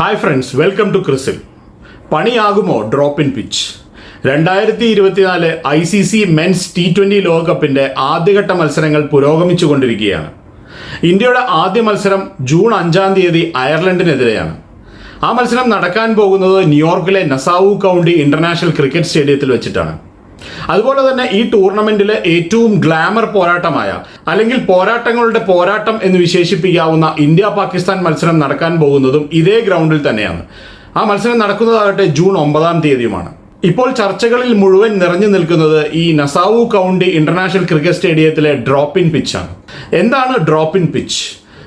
Hi friends welcome to ക്രിസിൽ പണിയാകുമോ drop in pitch രണ്ടായിരത്തി ഇരുപത്തിനാല് I C C men's T twenty ലോകകപ്പിന്റെ ആദ്യഘട്ട മത്സരങ്ങൾ പുരോഗമിച്ചുകൊണ്ടിരിക്കുകയാണ്. ഇന്ത്യയുടെ ആദ്യ മത്സരം ജൂൺ അഞ്ചാം തീയതി അയർലൻഡിനെതിരെയാണ്. ആ മത്സരം നടക്കാൻ പോകുന്നത് ന്യൂയോർക്കിലെ നസാവു കൗണ്ടി ഇന്റർനാഷണൽ ക്രിക്കറ്റ് സ്റ്റേഡിയത്തിൽ വെച്ചിട്ടാണ്. അതുപോലെ തന്നെ ഈ ടൂർണമെന്റിലെ ഏറ്റവും ഗ്ലാമർ പോരാട്ടമായ അല്ലെങ്കിൽ പോരാട്ടങ്ങളുടെ പോരാട്ടം എന്ന് വിശേഷിപ്പിക്കാവുന്ന ഇന്ത്യ പാകിസ്ഥാൻ മത്സരം നടക്കാൻ പോകുന്നതും ഇതേ ഗ്രൗണ്ടിൽ തന്നെയാണ്. ആ മത്സരം നടക്കുന്നതാകട്ടെ ജൂൺ ഒമ്പതാം തീയതിയുമാണ്. ഇപ്പോൾ ചർച്ചകളിൽ മുഴുവൻ നിറഞ്ഞു നിൽക്കുന്നത് ഈ നസാവു കൗണ്ടി ഇന്റർനാഷണൽ ക്രിക്കറ്റ് സ്റ്റേഡിയത്തിലെ ഡ്രോപ്പ് ഇൻ പിച്ചാണ് എന്താണ് ഡ്രോപ്പ് ഇൻ പിച്ച്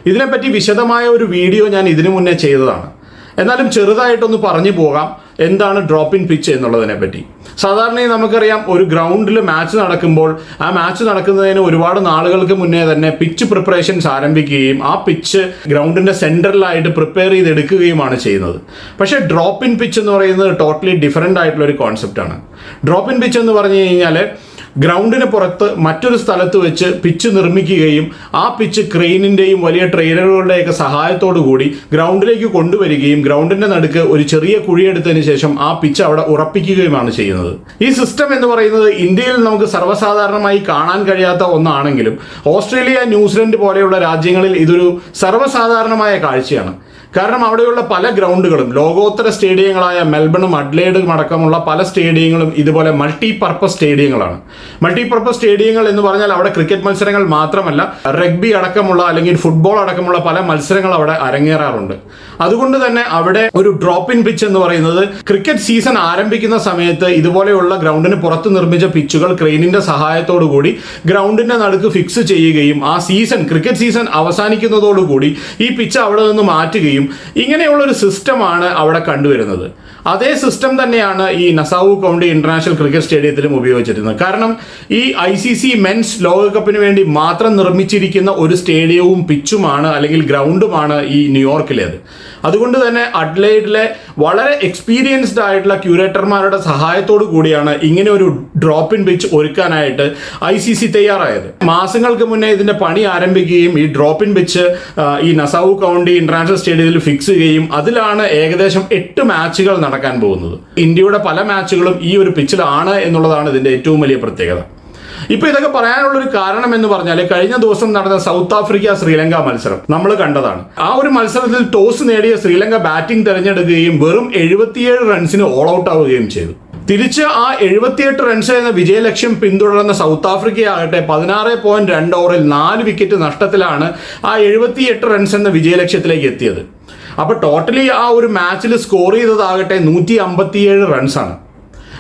ഇതിനെപ്പറ്റി വിശദമായ ഒരു വീഡിയോ ഞാൻ ഇതിനു മുന്നേ ചെയ്തതാണ്. എന്നാലും ചെറുതായിട്ടൊന്ന് പറഞ്ഞു പോകാം എന്താണ് ഡ്രോപ്പ് ഇൻ പിച്ച് എന്നുള്ളതിനെ പറ്റി സാധാരണയായി നമുക്കറിയാം ഒരു ഗ്രൗണ്ടിൽ മാച്ച് നടക്കുമ്പോൾ ആ മാച്ച് നടക്കുന്നതിന് ഒരുപാട് നാളുകൾക്ക് മുന്നേ തന്നെ പിച്ച് പ്രിപ്പറേഷൻസ് ആരംഭിക്കുകയും ആ പിച്ച് ഗ്രൗണ്ടിന്റെ സെന്ററിലായിട്ട് പ്രിപ്പയർ ചെയ്തെടുക്കുകയുമാണ് ചെയ്യുന്നത്. പക്ഷേ ഡ്രോപ്പ് ഇൻ പിച്ച് എന്ന് പറയുന്നത് ടോട്ടലി ഡിഫറെന്റ് ആയിട്ടുള്ള ഒരു കോൺസെപ്റ്റാണ് ഡ്രോപ്പ് ഇൻ പിച്ച് എന്ന് പറഞ്ഞു കഴിഞ്ഞാൽ ഗ്രൗണ്ടിന് പുറത്ത് മറ്റൊരു സ്ഥലത്ത് വെച്ച് പിച്ച് നിർമ്മിക്കുകയും ആ പിച്ച് ക്രെയിനിന്റെയും വലിയ ട്രെയിനറുകളുടെയൊക്കെ സഹായത്തോടു കൂടി ഗ്രൗണ്ടിലേക്ക് കൊണ്ടുവരികയും ഗ്രൗണ്ടിന്റെ നടുക്ക് ഒരു ചെറിയ കുഴിയെടുത്തതിന് ശേഷം ആ പിച്ച് അവിടെ ഉറപ്പിക്കുകയുമാണ് ചെയ്യുന്നത്. ഈ സിസ്റ്റം എന്ന് പറയുന്നത് ഇന്ത്യയിൽ നമുക്ക് സർവസാധാരണമായി കാണാൻ കഴിയാത്ത ഒന്നാണെങ്കിലും ഓസ്ട്രേലിയ ന്യൂസിലൻഡ് പോലെയുള്ള രാജ്യങ്ങളിൽ ഇതൊരു സർവസാധാരണമായ കാഴ്ചയാണ്. കാരണം അവിടെയുള്ള പല ഗ്രൗണ്ടുകളും ലോകോത്തര സ്റ്റേഡിയങ്ങളായ മെൽബണും അഡ്ലേഡും അടക്കമുള്ള പല സ്റ്റേഡിയങ്ങളും ഇതുപോലെ മൾട്ടി പർപ്പസ് സ്റ്റേഡിയങ്ങളാണ്. മൾട്ടി പർപ്പസ് സ്റ്റേഡിയങ്ങൾ എന്ന് പറഞ്ഞാൽ അവിടെ ക്രിക്കറ്റ് മത്സരങ്ങൾ മാത്രമല്ല റഗ്ബി അടക്കമുള്ള അല്ലെങ്കിൽ ഫുട്ബോൾ അടക്കമുള്ള പല മത്സരങ്ങൾ അവിടെ അരങ്ങേറാറുണ്ട്. അതുകൊണ്ട് തന്നെ അവിടെ ഒരു ഡ്രോപ്പ് ഇൻ പിച്ച് എന്ന് പറയുന്നത് ക്രിക്കറ്റ് സീസൺ ആരംഭിക്കുന്ന സമയത്ത് ഇതുപോലെയുള്ള ഗ്രൗണ്ടിന് പുറത്ത് നിർമ്മിച്ച പിച്ചുകൾ ക്രെയിനിന്റെ സഹായത്തോടു കൂടി ഗ്രൗണ്ടിന്റെ നടുക്ക് ഫിക്സ് ചെയ്യുകയും ആ സീസൺ ക്രിക്കറ്റ് സീസൺ അവസാനിക്കുന്നതോടുകൂടി ഈ പിച്ച് അവിടെ നിന്ന് മാറ്റുകയും ഇങ്ങനെയുള്ള ഒരു സിസ്റ്റമാണ് അവിടെ കണ്ടുവരുന്നത്. അതേ സിസ്റ്റം തന്നെയാണ് ഈ നസാവു കൗണ്ടി ഇന്റർനാഷണൽ ക്രിക്കറ്റ് സ്റ്റേഡിയത്തിലും ഉപയോഗിച്ചിരുന്നത്. കാരണം ഈ ഐ സി സി മെൻസ് ലോകകപ്പിന് വേണ്ടി മാത്രം നിർമ്മിച്ചിരിക്കുന്ന ഒരു സ്റ്റേഡിയവും പിച്ചുമാണ് അല്ലെങ്കിൽ ഗ്രൗണ്ടുമാണ് ഈ ന്യൂയോർക്കിലേത്. അതുകൊണ്ട് തന്നെ അഡ്ലൈഡിലെ വളരെ എക്സ്പീരിയൻസ്ഡ് ആയിട്ടുള്ള ക്യൂരേറ്റർമാരുടെ സഹായത്തോടു കൂടിയാണ് ഇങ്ങനെ ഒരു ഡ്രോപ്പ് ഇൻ പിച്ച് ഒരുക്കാനായിട്ട് ഐ സി സി തയ്യാറായത്. മാസങ്ങൾക്ക് മുന്നേ ഇതിന്റെ പണി ആരംഭിക്കുകയും ഈ ഡ്രോപ്പ് ഇൻ പിച്ച് ഈ നസാവു കൗണ്ടി ഇന്റർനാഷണൽ സ്റ്റേഡിയത്തിൽ ഫിക്സ് ചെയ്യുകയും അതിലാണ് ഏകദേശം എട്ട് മാച്ചുകൾ നടക്കാൻ പോകുന്നത്. ഇന്ത്യയുടെ പല മാച്ചുകളും ഈ ഒരു പിച്ചിലാണ് എന്നുള്ളതാണ് ഇതിന്റെ ഏറ്റവും വലിയ പ്രത്യേകത. ഇപ്പൊ ഇതൊക്കെ പറയാനുള്ള ഒരു കാരണം എന്ന് പറഞ്ഞാൽ കഴിഞ്ഞ ദിവസം നടന്ന സൗത്ത് ആഫ്രിക്ക ശ്രീലങ്ക മത്സരം. നമ്മൾ കണ്ടതാണ്. ആ ഒരു മത്സരത്തിൽ ടോസ് നേടിയ ശ്രീലങ്ക ബാറ്റിംഗ് തിരഞ്ഞെടുക്കുകയും വെറും എഴുപത്തിയേഴ് റൺസിന് ഓൾ ഔട്ട് ആവുകയും ചെയ്തു. തിരിച്ച് ആ എഴുപത്തിയെട്ട് റൺസ് എന്ന വിജയലക്ഷ്യം പിന്തുടർന്ന സൗത്ത് ആഫ്രിക്കയാകട്ടെ പതിനാറ് പോയിന്റ് രണ്ട് ഓവറിൽ നാല് വിക്കറ്റ് നഷ്ടത്തിലാണ് ആ എഴുപത്തിയെട്ട് റൺസ് എന്ന വിജയലക്ഷ്യത്തിലേക്ക് എത്തിയത്. അപ്പോൾ ടോട്ടലി ആ ഒരു മാച്ചിൽ സ്കോർ ചെയ്തതാകട്ടെ നൂറ്റി അമ്പത്തിയേഴ് റൺസാണ്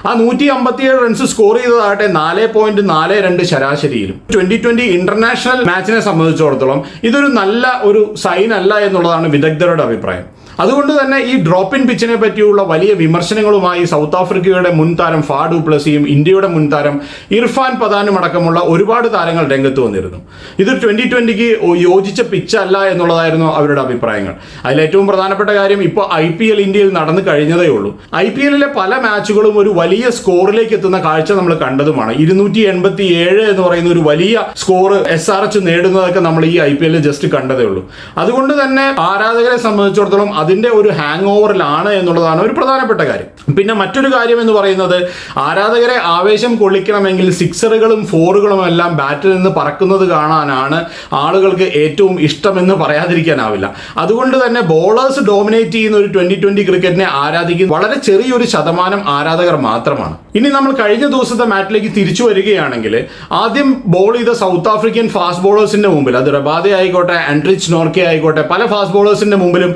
ആ നൂറ്റി അമ്പത്തിയേഴ് റൺസ് സ്കോർ ചെയ്തതാകട്ടെ നാല് പോയിന്റ് നാല് രണ്ട് ശരാശരിയിലും. ട്വന്റി ട്വന്റി ഇന്റർനാഷണൽ മാച്ചിനെ സംബന്ധിച്ചിടത്തോളം ഇതൊരു നല്ല ഒരു സൈൻ അല്ല എന്നുള്ളതാണ് വിദഗ്ധരുടെ അഭിപ്രായം. അതുകൊണ്ട് തന്നെ ഈ ഡ്രോപ്പ് ഇൻ പിച്ചിനെ പറ്റിയുള്ള വലിയ വിമർശനങ്ങളുമായി സൗത്ത് ആഫ്രിക്കയുടെ മുൻ താരം ഫാഡു പ്ലസിയും ഇന്ത്യയുടെ മുൻ താരം ഇർഫാൻ പതാനും അടക്കമുള്ള ഒരുപാട് താരങ്ങൾ രംഗത്ത് വന്നിരുന്നു. ഇത് ട്വന്റി ട്വന്റിക്ക് യോജിച്ച പിച്ചല്ല എന്നുള്ളതായിരുന്നു അവരുടെ അഭിപ്രായങ്ങൾ. അതിൽ ഏറ്റവും പ്രധാനപ്പെട്ട കാര്യം ഇപ്പോൾ ഐ പി എൽ ഇന്ത്യയിൽ നടന്നു കഴിഞ്ഞതേ ഉള്ളൂ. ഐ പി എല്ലിലെ പല മാച്ചുകളും ഒരു വലിയ സ്കോറിലേക്ക് എത്തുന്ന കാഴ്ച നമ്മൾ കണ്ടതുമാണ്. ഇരുന്നൂറ്റി എൺപത്തി ഏഴ് എന്ന് പറയുന്ന ഒരു വലിയ സ്കോർ എസ് ആർ എച്ച് നേടുന്നതൊക്കെ നമ്മൾ ഈ ഐ പി എല്ലിൽ ജസ്റ്റ് കണ്ടതേ ഉള്ളൂ. അതുകൊണ്ട് തന്നെ ആരാധകരെ സംബന്ധിച്ചിടത്തോളം അതിന്റെ ഒരു ഹാങ് ഓവറിലാണ് എന്നുള്ളതാണ് ഒരു പ്രധാനപ്പെട്ട കാര്യം. പിന്നെ മറ്റൊരു കാര്യം എന്ന് പറയുന്നത് ആരാധകരെ ആവേശം കൊള്ളിക്കണമെങ്കിൽ സിക്സറുകളും ഫോറുകളും എല്ലാം ബാറ്റിൽ നിന്ന് പറക്കുന്നത് കാണാനാണ് ആളുകൾക്ക് ഏറ്റവും ഇഷ്ടമെന്ന് പറയാതിരിക്കാനാവില്ല. അതുകൊണ്ട് തന്നെ ബോളേഴ്സ് ഡോമിനേറ്റ് ചെയ്യുന്ന ഒരു ട്വന്റി ട്വന്റി ക്രിക്കറ്റിനെ ആരാധിക്കുന്ന വളരെ ചെറിയൊരു ശതമാനം ആരാധകർ മാത്രമാണ്. ഇനി നമ്മൾ കഴിഞ്ഞ ദിവസത്തെ മാറ്റിലേക്ക് തിരിച്ചു വരികയാണെങ്കിൽ ആദ്യം ബോൾ ചെയ്ത സൗത്ത് ആഫ്രിക്കൻ ഫാസ്റ്റ് ബോളേഴ്സിന്റെ മുമ്പിൽ അത് റബാദെ ആയിക്കോട്ടെ ആൻഡ്രിച്ച് നോർക്കെ ആയിക്കോട്ടെ പല ഫാസ്റ്റ് ബോളേഴ്സിന്റെ മുമ്പിലും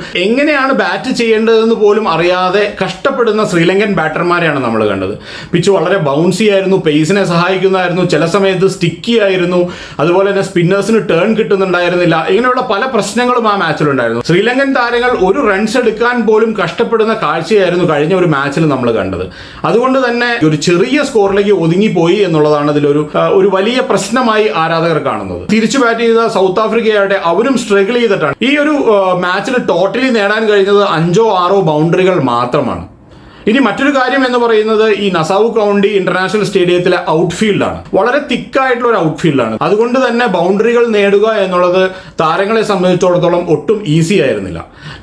എങ്ങനെയാണ് ബാറ്റ് ചെയ്യേണ്ടതെന്ന് പോലും അറിയാതെ കഷ്ടപ്പെടുന്ന ശ്രീലങ്കൻ ബാറ്റർമാരെയാണ് നമ്മൾ കണ്ടത്. പിച്ച് വളരെ ബൗൺസി ആയിരുന്നു പേസിനെ സഹായിക്കുന്നതായിരുന്നു ചില സമയത്ത് സ്റ്റിക്കി ആയിരുന്നു അതുപോലെ തന്നെ സ്പിന്നേഴ്സിന് ടേൺ കിട്ടുന്നുണ്ടായിരുന്നില്ല ഇങ്ങനെയുള്ള പല പ്രശ്നങ്ങളും ആ മാച്ചിലുണ്ടായിരുന്നു ശ്രീലങ്കൻ താരങ്ങൾ ഒരു റൺസ് എടുക്കാൻ പോലും കഷ്ടപ്പെടുന്ന കാഴ്ചയായിരുന്നു കഴിഞ്ഞ ഒരു മാച്ചിൽ നമ്മൾ കണ്ടത്. അതുകൊണ്ട് തന്നെ ഒരു ചെറിയ സ്കോറിലേക്ക് ഒതുങ്ങിപ്പോയി എന്നുള്ളതാണ് ഇതിലൊരു ഒരു വലിയ പ്രശ്നമായി ആരാധകർ കാണുന്നത്. തിരിച്ചു ബാറ്റ് ചെയ്ത സൗത്ത് ആഫ്രിക്കയായിട്ട് അവരും സ്ട്രഗിൾ ചെയ്തിട്ടാണ്. ഈ ഒരു മാച്ചിൽ ടോട്ടലി നേടാൻ കഴിഞ്ഞത് അഞ്ചോ ആറോ ബൗണ്ടറികൾ മാത്രമാണ്. ഇനി മറ്റൊരു കാര്യം എന്ന് പറയുന്നത് ഈ നസാവ് കൗണ്ടി ഇന്റർനാഷണൽ സ്റ്റേഡിയത്തിലെ ഔട്ട്ഫീൽഡാണ് വളരെ തിക്കായിട്ടുള്ള ഒരു ഔട്ട്ഫീൽഡാണ് അതുകൊണ്ട് തന്നെ ബൗണ്ടറികൾ നേടുക എന്നുള്ളത് താരങ്ങളെ സംബന്ധിച്ചിടത്തോളം ഒട്ടും ഈസി ആയിരുന്നില്ല.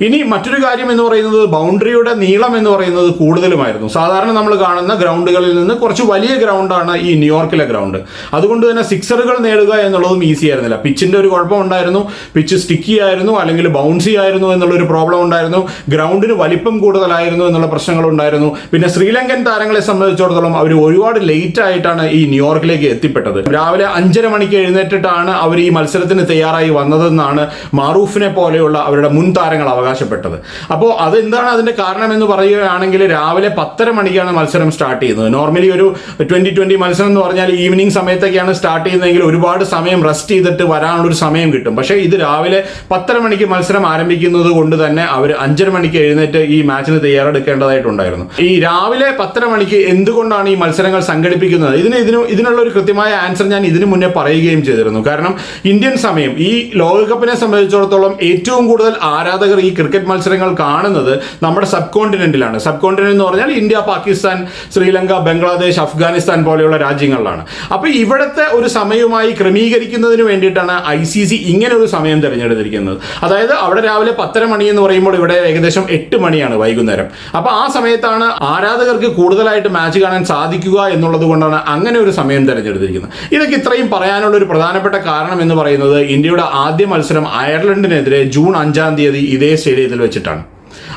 ഇനി മറ്റൊരു കാര്യം എന്ന് പറയുന്നത് ബൗണ്ടറിയുടെ നീളം എന്ന് പറയുന്നത് കൂടുതലുമായിരുന്നു. സാധാരണ നമ്മൾ കാണുന്ന ഗ്രൗണ്ടുകളിൽ നിന്ന് കുറച്ച് വലിയ ഗ്രൗണ്ടാണ് ഈ ന്യൂയോർക്കിലെ ഗ്രൗണ്ട് അതുകൊണ്ട് തന്നെ സിക്സറുകൾ നേടുക എന്നുള്ളതും ഈസി ആയിരുന്നില്ല. പിച്ചിന്റെ ഒരു കുഴപ്പം ഉണ്ടായിരുന്നു പിച്ച് സ്റ്റിക്കി ആയിരുന്നു. അല്ലെങ്കിൽ ബൗൺസി ആയിരുന്നു എന്നുള്ള ഒരു പ്രോബ്ലം ഉണ്ടായിരുന്നു. ഗ്രൗണ്ടിന് വലിപ്പം കൂടുതലായിരുന്നു എന്നുള്ള പ്രശ്നങ്ങൾ ഉണ്ടായിരുന്നു പിന്നെ ശ്രീലങ്കൻ താരങ്ങളെ സംബന്ധിച്ചിടത്തോളം അവർ ഒരുപാട് ലേറ്റ് ആയിട്ടാണ് ഈ ന്യൂയോർക്കിലേക്ക് എത്തിപ്പെട്ടത്. രാവിലെ അഞ്ചര മണിക്ക് എഴുന്നേറ്റിട്ടാണ് അവർ ഈ മത്സരത്തിന് തയ്യാറായി വന്നതെന്നാണ് മാറൂഫിനെ പോലെയുള്ള അവരുടെ മുൻ താരങ്ങൾ അവകാശപ്പെട്ടത്. അപ്പോൾ അതെന്താണ് അതിന്റെ കാരണം എന്ന് പറയുകയാണെങ്കിൽ രാവിലെ പത്തര മണിക്കാണ് മത്സരം സ്റ്റാർട്ട് ചെയ്യുന്നത്. നോർമലി ഒരു ട്വന്റി ട്വന്റി മത്സരം എന്ന് പറഞ്ഞാൽ ഈവനിങ് സമയത്തൊക്കെയാണ് സ്റ്റാർട്ട് ചെയ്യുന്നതെങ്കിൽ ഒരുപാട് സമയം റെസ്റ്റ് ചെയ്തിട്ട് വരാനുള്ള ഒരു സമയം കിട്ടും. പക്ഷേ ഇത് രാവിലെ പത്തര മണിക്ക് മത്സരം ആരംഭിക്കുന്നത് കൊണ്ട് തന്നെ അവർ അഞ്ചര മണിക്ക് എഴുന്നേറ്റ് ഈ മാച്ചിന് തയ്യാറെടുക്കേണ്ടതായിട്ടുണ്ടായിരുന്നു. ഈ രാവിലെ പത്തര മണിക്ക് എന്തുകൊണ്ടാണ് ഈ മത്സരങ്ങൾ സംഘടിപ്പിക്കുന്നത്? ഇതിന് ഇതിന് ഇതിനുള്ള ഒരു കൃത്യമായ ആൻസർ ഞാൻ ഇതിനു മുന്നേ പറയുകയും ചെയ്തിരുന്നു. കാരണം ഇന്ത്യൻ സമയം ഈ ലോകകപ്പിനെ സംബന്ധിച്ചിടത്തോളം ഏറ്റവും കൂടുതൽ ആരാധകർ ഈ ക്രിക്കറ്റ് മത്സരങ്ങൾ കാണുന്നത് നമ്മുടെ സബ് കോണ്ടിനെന്റിലാണ് സബ് കോണ്ടിനെന്റ് എന്ന് പറഞ്ഞാൽ ഇന്ത്യ പാകിസ്ഥാൻ ശ്രീലങ്ക ബംഗ്ലാദേശ് അഫ്ഗാനിസ്ഥാൻ പോലെയുള്ള രാജ്യങ്ങളിലാണ്. അപ്പൊ ഇവിടുത്തെ ഒരു സമയവുമായി ക്രമീകരിക്കുന്നതിന് വേണ്ടിയിട്ടാണ് ഐ സി സി ഇങ്ങനെ ഒരു സമയം തിരഞ്ഞെടുത്തിരിക്കുന്നത്. അതായത് അവിടെ രാവിലെ പത്തര മണി എന്ന് പറയുമ്പോൾ ഇവിടെ ഏകദേശം എട്ട് മണിയാണ് വൈകുന്നേരം. അപ്പൊ ആ സമയത്താണ് ആരാധകർക്ക് കൂടുതലായിട്ട് മാച്ച് കാണാൻ സാധിക്കുക എന്നുള്ളത് കൊണ്ടാണ് അങ്ങനെ ഒരു സമയം തിരഞ്ഞെടുത്തിരിക്കുന്നത്. ഇതൊക്കെ ഇത്രയും പറയാനുള്ള ഒരു പ്രധാനപ്പെട്ട കാരണം എന്ന് പറയുന്നത് ഇന്ത്യയുടെ ആദ്യ മത്സരം അയർലൻഡിനെതിരെ ജൂൺ അഞ്ചാം തീയതി ഇതേ സ്റ്റേഡിയത്തിൽ വെച്ചിട്ടാണ്.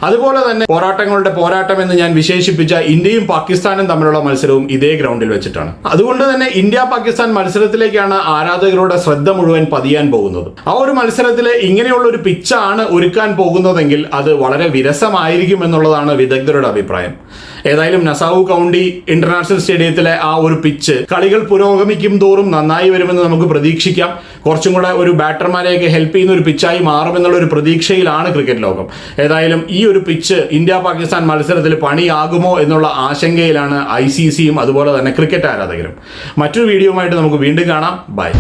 അതുപോലെ തന്നെ പോരാട്ടങ്ങളുടെ പോരാട്ടം എന്ന് ഞാൻ വിശേഷിപ്പിച്ച ഇന്ത്യയും പാകിസ്ഥാനും തമ്മിലുള്ള മത്സരവും ഇതേ ഗ്രൗണ്ടിൽ വെച്ചിട്ടാണ്. അതുകൊണ്ട് തന്നെ ഇന്ത്യ പാകിസ്ഥാൻ മത്സരത്തിലേക്കാണ് ആരാധകരുടെ ശ്രദ്ധ മുഴുവൻ പതിയാൻ പോകുന്നത്. ആ ഒരു മത്സരത്തിലെ ഇങ്ങനെയുള്ള ഒരു പിച്ചാണ് ഒരുക്കാൻ പോകുന്നതെങ്കിൽ അത് വളരെ വിരസമായിരിക്കും എന്നുള്ളതാണ് വിദഗ്ധരുടെ അഭിപ്രായം. ഏതായാലും നസാവു കൗണ്ടി ഇന്റർനാഷണൽ സ്റ്റേഡിയത്തിലെ ആ ഒരു പിച്ച് കളികൾ പുരോഗമിക്കും തോറും നന്നായി വരുമെന്ന് നമുക്ക് പ്രതീക്ഷിക്കാം. കുറച്ചും കൂടെ ഒരു ബാറ്റർമാരെയൊക്കെ ഹെൽപ്പ് ചെയ്യുന്ന ഒരു പിച്ചായി മാറുമെന്നുള്ള ഒരു പ്രതീക്ഷയിലാണ് ക്രിക്കറ്റ് ലോകം. ഏതായാലും ഈ ഒരു പിച്ച് ഇന്ത്യ പാകിസ്ഥാൻ മത്സരത്തിൽ പണിയാകുമോ എന്നുള്ള ആശങ്കയിലാണ് ഐ സി സിയും അതുപോലെ തന്നെ ക്രിക്കറ്റ് ആരാധകരും. മറ്റൊരു വീഡിയോയുമായിട്ട് നമുക്ക് വീണ്ടും കാണാം. ബൈ